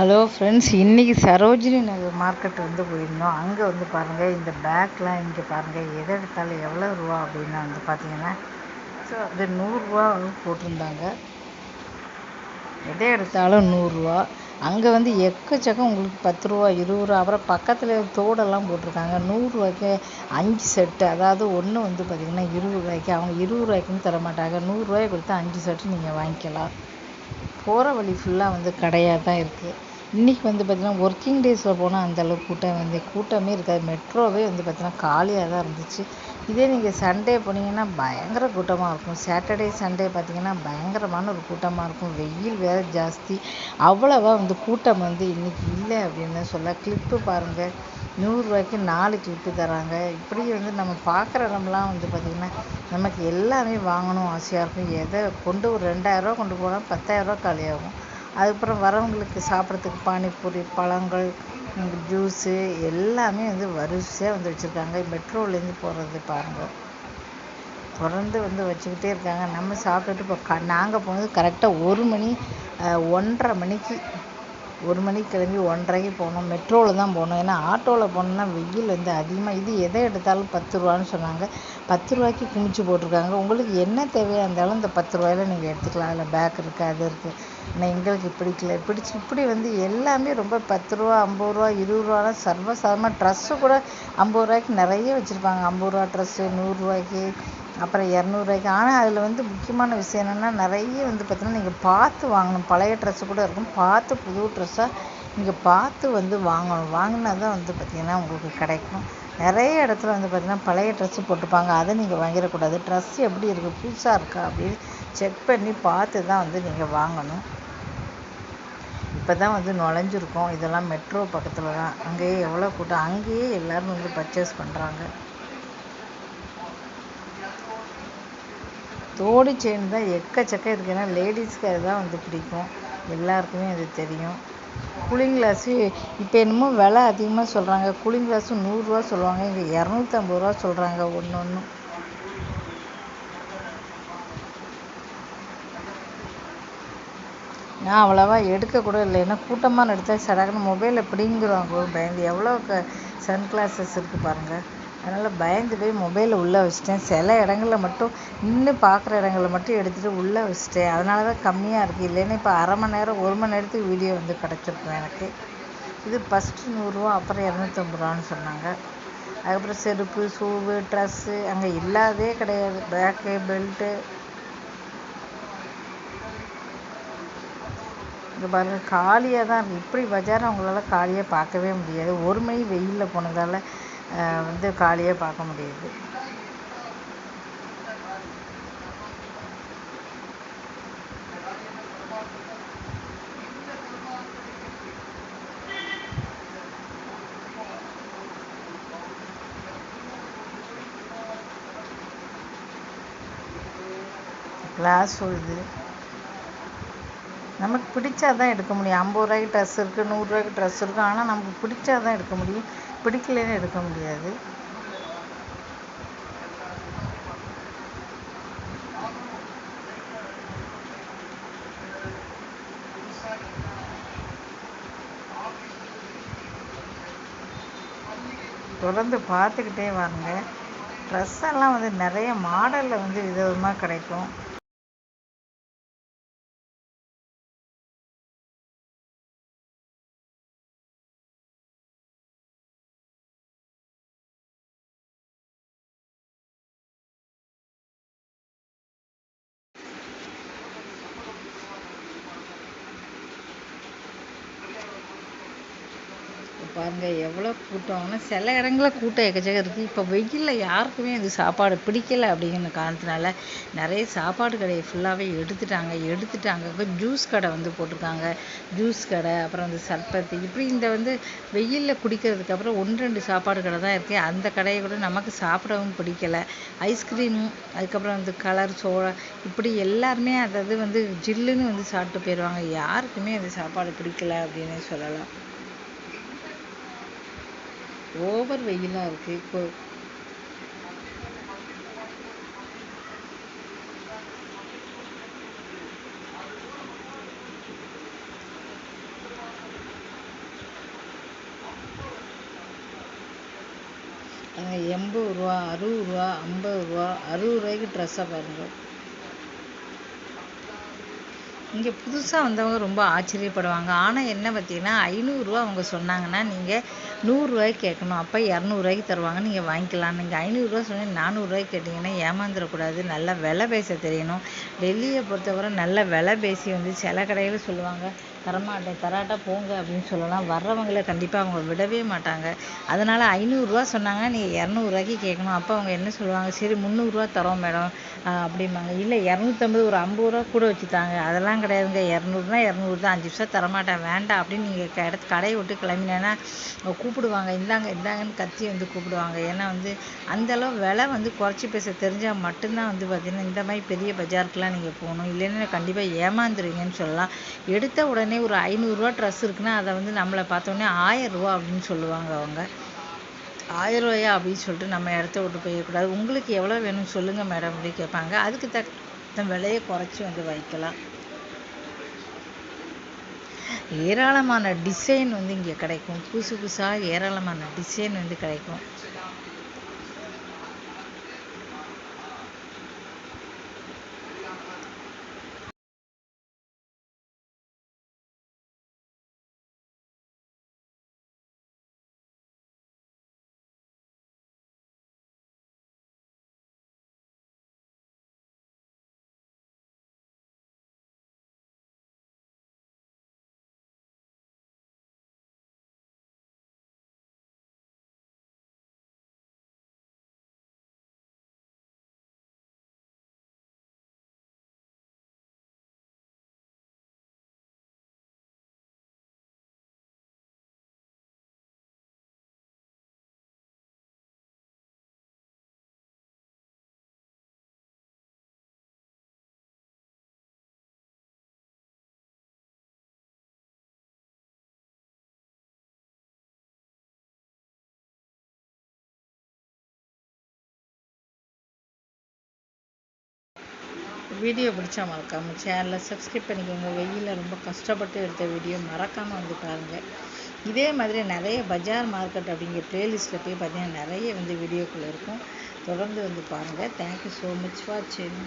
Hello friends இன்றைக்கி சரோஜினி நகர் market வந்து போயிருந்தோம். அங்கே வந்து பாருங்கள் இந்த பேக்லாம் இங்கே பாருங்கள் எதை எடுத்தாலும் எவ்வளோ ரூபா அப்படின்னு வந்து பார்த்தீங்கன்னா ஸோ அது நூறுரூவா போட்டிருந்தாங்க. எதை எடுத்தாலும் நூறுரூவா அங்கே வந்து எக்கச்சக்கம் உங்களுக்கு பத்து ரூபா இருபது ரூபா. அப்புறம் பக்கத்தில் தோடெல்லாம் போட்டிருக்காங்க. நூறுரூவாய்க்கு அஞ்சு செட்டு அதாவது ஒன்று வந்து பார்த்திங்கன்னா இருபது ரூபாய்க்கு. அவங்க இருபது ரூபாய்க்குன்னு தர மாட்டாங்க. நூறுரூவாய் கொடுத்தா அஞ்சு செட்டு நீங்கள் வாங்கிக்கலாம். போகிற வழி ஃபுல்லாக வந்து கடையாக தான் இருக்குது இன்றைக்கி வந்து பார்த்திங்கன்னா ஒர்க்கிங் டேஸில் போனால் அந்தளவுக்கு கூட்டம் வந்து கூட்டமே இருக்காது. மெட்ரோவே வந்து பார்த்திங்கன்னா காலியாக தான் இருந்துச்சு. இதே நீங்கள் சண்டே போனீங்கன்னா பயங்கர கூட்டமாக இருக்கும். சாட்டர்டே சண்டே பார்த்திங்கன்னா பயங்கரமான ஒரு கூட்டமாக இருக்கும். வெயில் வேறு ஜாஸ்தி. அவ்வளோவா வந்து கூட்டம் வந்து இன்றைக்கி இல்லை அப்படின்னு சொல்ல கிளிப்பு பாருங்கள் நூறுரூவாய்க்கு நாலு கிளிப்பு தராங்க. இப்படி வந்து நம்ம பார்க்குற இடம்லாம் வந்து பார்த்திங்கன்னா நமக்கு எல்லாமே வாங்கணும் ஆசையாக இருக்கும். எதை கொண்டு ஒரு ரெண்டாயிரரூவா கொண்டு போனால் பத்தாயிரரூவா காலியாகும். அதுக்கப்புறம் வரவங்களுக்கு சாப்பிட்றதுக்கு பானிபூரி பழங்கள் ஜூஸு எல்லாமே வந்து வரிசையாக வந்து வச்சுருக்காங்க. மெட்ரோலேருந்து போகிறது பாருங்கள் தொடர்ந்து வந்து வச்சுக்கிட்டே இருக்காங்க. நம்ம சாப்பிட்டுட்டு இப்போ க நாங்கள் போனது கரெக்டாக ஒரு மணி ஒன்றரை மணிக்கு ஒரு மணிக்கு கிளம்பி ஒன்றரைக்கு போனோம் மெட்ரோவில் தான் போனோம் ஏன்னா ஆட்டோவில் போனோம்னா வெயில் வந்து அதிகமாக இது எதை எடுத்தாலும் பத்து ரூபான்னு சொன்னாங்க. பத்து ரூபாய்க்கு குமிச்சு போட்டிருக்காங்க. உங்களுக்கு என்ன தேவையாக இருந்தாலும் இந்த பத்து ரூபாயில நீங்கள் எடுத்துக்கலாம். அதில் பேக் இருக்குது அது இருக்குது ஆனால் எங்களுக்கு பிடிக்கல பிடிச்சி இப்படி வந்து எல்லாமே ரொம்ப பத்து ரூபா ஐம்பது ரூபா இருபது ரூபாலாம் சர்வசாதாரணமாக ட்ரெஸ்ஸு கூட ஐம்பது ரூபாய்க்கு நிறைய வச்சுருப்பாங்க. ஐம்பது ரூபா ட்ரெஸ்ஸு நூறுரூவாய்க்கு அப்புறம் இரநூறுவாய்க்கு. ஆனால் அதில் வந்து முக்கியமான விஷயம் என்னென்னா நிறைய வந்து பார்த்திங்கன்னா நீங்கள் பார்த்து வாங்கணும். பழைய ட்ரெஸ்ஸு கூட இருக்கும். பார்த்து புது ட்ரெஸ்ஸாக நீங்கள் பார்த்து வந்து வாங்கணும். வாங்கினா தான் வந்து பார்த்திங்கன்னா உங்களுக்கு கிடைக்கும். நிறைய இடத்துல வந்து பார்த்திங்கன்னா பழைய ட்ரெஸ்ஸு போட்டிருப்பாங்க அதை நீங்கள் வாங்கிடக்கூடாது. ட்ரெஸ் எப்படி இருக்குது புதுசாக இருக்கா? அப்படின்னு செக் பண்ணி பார்த்து தான் வந்து நீங்கள் வாங்கணும். இப்போ தான் வந்து நுழைஞ்சிருக்கோம். இதெல்லாம் மெட்ரோ பக்கத்தில் தான் அங்கேயே எவ்வளோ கூட்டம்? அங்கேயே எல்லோரும் வந்து பர்ச்சேஸ் பண்ணுறாங்க தோடு செயின் தான் எக்கச்சக்க இருக்குது ஏன்னா லேடிஸ்க்கு அதுதான் வந்து பிடிக்கும். எல்லாருக்குமே அது தெரியும். கூலிங் கிளாஸு இப்போ என்னமோ விலை அதிகமாக சொல்கிறாங்க கூலிங் கிளாஸும் நூறுரூவா சொல்லுவாங்க. இங்கே இரநூத்தம்பது ரூபா சொல்கிறாங்க ஒன்று ஒன்றும் நான் அவ்வளோவா எடுக்கக்கூட இல்லை. ஏன்னா கூட்டமாக எடுத்தால் சடக்குன்னு மொபைல் பிடிங்கிருவாங்க. பயந்து எவ்வளோ க சன் கிளாஸஸ் இருக்குது பாருங்கள் அதனால் பயந்து போய் மொபைலை உள்ளே வச்சிட்டேன். சில இடங்களில் மட்டும் நின்று பார்க்குற இடங்கள்ல மட்டும் எடுத்துகிட்டு உள்ளே வச்சிட்டேன். அதனால தான் கம்மியாக இருக்குது இல்லைன்னா இப்போ அரை மணி நேரம் ஒரு மணி நேரத்துக்கு வீடியோ வந்து கிடச்சிருக்கும் எனக்கு. இது ஃபஸ்ட்டு நூறுரூவா அப்புறம் இரநூத்தம்பது ரூபான்னு சொன்னாங்க. அதுக்கப்புறம் செருப்பு ஷூவு ட்ரெஸ்ஸு அங்கே இல்லாதே கிடையாது. பேக்கு பெல்ட்டு இங்கே பாருங்கள் காலியாக தான் இருக்குது இப்படி பஜார் அவங்களால காலியாக பார்க்கவே முடியாது. ஒரு மணி வெயிலில் போனதால் வந்து காலியாக பார்க்க முடியுது. கிளாஸ் உழுது. நமக்கு பிடிச்சா தான் எடுக்க முடியும். ஐம்பது ரூபாய்க்கு ட்ரெஸ் இருக்குது நூறுரூவாய்க்கு ட்ரெஸ் இருக்குது ஆனால் நமக்கு பிடிச்சா தான் எடுக்க முடியும். பிடிக்கலன்னு எடுக்க முடியாது. தொடர்ந்து பார்த்துக்கிட்டே வாங்க ட்ரெஸ் எல்லாம் வந்து நிறைய மாடலில் வந்து விதவிதமாக கிடைக்கும். பாருங்கள் எவ்வளோ கூட்டம்னா சில இடங்களில் கூட்டம் எக்கச்சக்கம் இருக்குது இப்போ வெயிலில் யாருக்குமே அது சாப்பாடு பிடிக்கல அப்படிங்கிற காரணத்தினால நிறைய சாப்பாடு கடையை ஃபுல்லாகவே எடுத்துட்டாங்க. எடுத்துட்டாங்க. ஜூஸ் கடை வந்து போட்டிருக்காங்க. ஜூஸ் கடை அப்புறம் வந்து சர்பத்து இப்படி இந்த வந்து வெயிலில் குடிக்கிறதுக்கு அப்புறம் ஒன்று ரெண்டு சாப்பாடு கடை தான் இருக்குது அந்த கடையை கூட நமக்கு சாப்பிடவும் பிடிக்கல. ஐஸ்கிரீமும் அதுக்கப்புறம் வந்து கலர் சோளம் இப்படி எல்லாருமே அதாவது வந்து ஜில்லுன்னு வந்து சாப்பிட்டு போயிடுவாங்க யாருக்குமே அந்த சாப்பாடு பிடிக்கல அப்படின்னு சொல்லலாம். ஓவர் வெயிலா இருக்கு. இப்போ எண்பது ரூபா அறுபது ரூபா ஐம்பது ரூபா அறுபது ரூபாய்க்கு ட்ரெஸ்ஸை பாருங்கள் இங்கே புதுசாக வந்தவங்க ரொம்ப ஆச்சரியப்படுவாங்க. ஆனால் என்ன பார்த்தீங்கன்னா ஐநூறுரூவா அவங்க சொன்னாங்கன்னா நீங்கள் நூறுரூவாய்க்கு கேட்கணும். அப்போ இரநூறுவாய்க்கு தருவாங்க. நீங்கள் வாங்கிக்கலாம். நீங்கள் ஐநூறுரூவா சொன்னி நானூறுரூவாய்க்கு கேட்டிங்கன்னா ஏமாந்துடக்கூடாது நல்ல விலை பேச தெரியணும். டெல்லியை பொறுத்தவரை நல்ல விலை பேசி வந்து சில கடையில் சொல்லுவாங்க தரமாட்டேன் தராட்டா போங்க அப்படின்னு சொல்லலாம். வர்றவங்களை கண்டிப்பாக அவங்க விடவே மாட்டாங்க. அதனால் ஐநூறுரூவா சொன்னாங்க நீங்கள் இரநூறுவாய்க்கு கேட்கணும். அப்போ அவங்க என்ன சொல்லுவாங்க? சரி முந்நூறுரூவா தரோம் மேடம் அப்படிம்பாங்க. இல்லை இரநூத்தம்பது ஒரு ஐம்பது ரூபா கூட வச்சுட்டாங்க அதெல்லாம் கிடையாதுங்க. இரநூறுனா இரநூறு தான். அஞ்சு நிமிஷம் தரமாட்டேன். வேண்டாம் அப்படின்னு நீங்கள் கடை கடையை விட்டு கிளம்பினேன்னா கூப்பிடுவாங்க. இந்தாங்க இந்தாங்கன்னு கத்தி வந்து கூப்பிடுவாங்க. ஏன்னா வந்து அந்தளவு விலை வந்து குறைச்சி பேச தெரிஞ்சால் மட்டும்தான் வந்து பார்த்திங்கன்னா இந்த மாதிரி பெரிய பஜாருக்குலாம் நீங்கள் போகணும். இல்லைன்னா கண்டிப்பாக ஏமாந்துருவீங்கன்னு சொல்லலாம். எடுத்த உடனே ஒரு ஐநூறுரூவா ட்ரெஸ் இருக்குன்னா அதை வந்து நம்மளை பார்த்தோன்னே ஆயிரரூவா அப்படின்னு சொல்லுவாங்க அவங்க. ஆயிரரூவாயா அப்படின்னு சொல்லிட்டு நம்ம இடத்த விட்டு போயிடக்கூடாது. உங்களுக்கு எவ்வளோ வேணும்னு சொல்லுங்கள் மேடம் அப்படின்னு கேட்பாங்க. அதுக்கு தக்க விலையை குறைச்சி வந்து வைக்கலாம். ஏராளமான டிசைன் வந்து இங்கே கிடைக்கும். புதுசு புதுசாக ஏராளமான டிசைன் வந்து கிடைக்கும். வீடியோ பிடிச்சா மறக்காமல் சேனலில் சப்ஸ்கிரைப் பண்ணிக்கோங்க. வெயிலில் ரொம்ப கஷ்டப்பட்டு எடுத்த வீடியோ மறக்காமல் வந்து பாருங்கள் இதே மாதிரி நிறைய பஜார் மார்க்கெட் அப்படிங்கிற ப்ளேலிஸ்ட்டில் போய் பார்த்தீங்கன்னா நிறைய வந்து வீடியோக்குள்ளே இருக்கும். தொடர்ந்து வந்து பாருங்கள் தேங்க்யூ ஸோ மச் வாட்சிங்